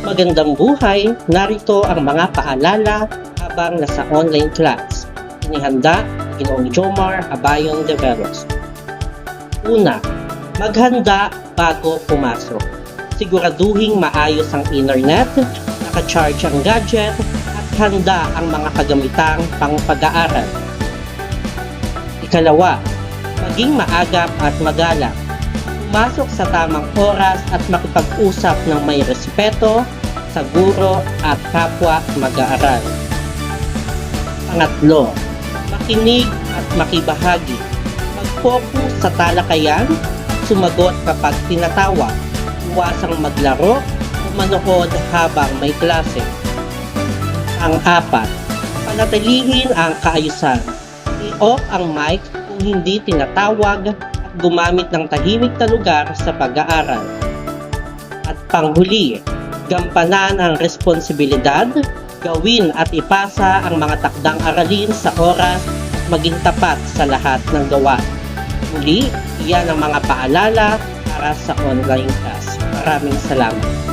Magandang buhay, narito ang mga paalala habang nasa online class. Inihanda ni Ginoong Jomar Abayon de Veros. Una, maghanda bago pumasok. Siguraduhing maayos ang internet, nakacharge ang gadget, at handa ang mga kagamitang pang pag-aaral. Ikalawa, maging maagap at magalak. Pumasok sa tamang oras at makipag-usap ng may respeto sa guro at kapwa mag-aaral. Pangatlo, makinig at makibahagi. Mag-focus sa talakayan sumagot kapag tinatawag. Iwasang maglaro o manood habang may klase. Ang apat, panatilihin ang kaayusan. I-off ang mic kung hindi tinatawag at gumamit ng tahimik na lugar sa pag-aaral. At panghuli, gampanan ang responsibilidad, gawin at ipasa ang mga takdang aralin sa oras at maging tapat sa lahat ng gawa. Muli, iyan ang mga paalala para sa online class. Maraming salamat.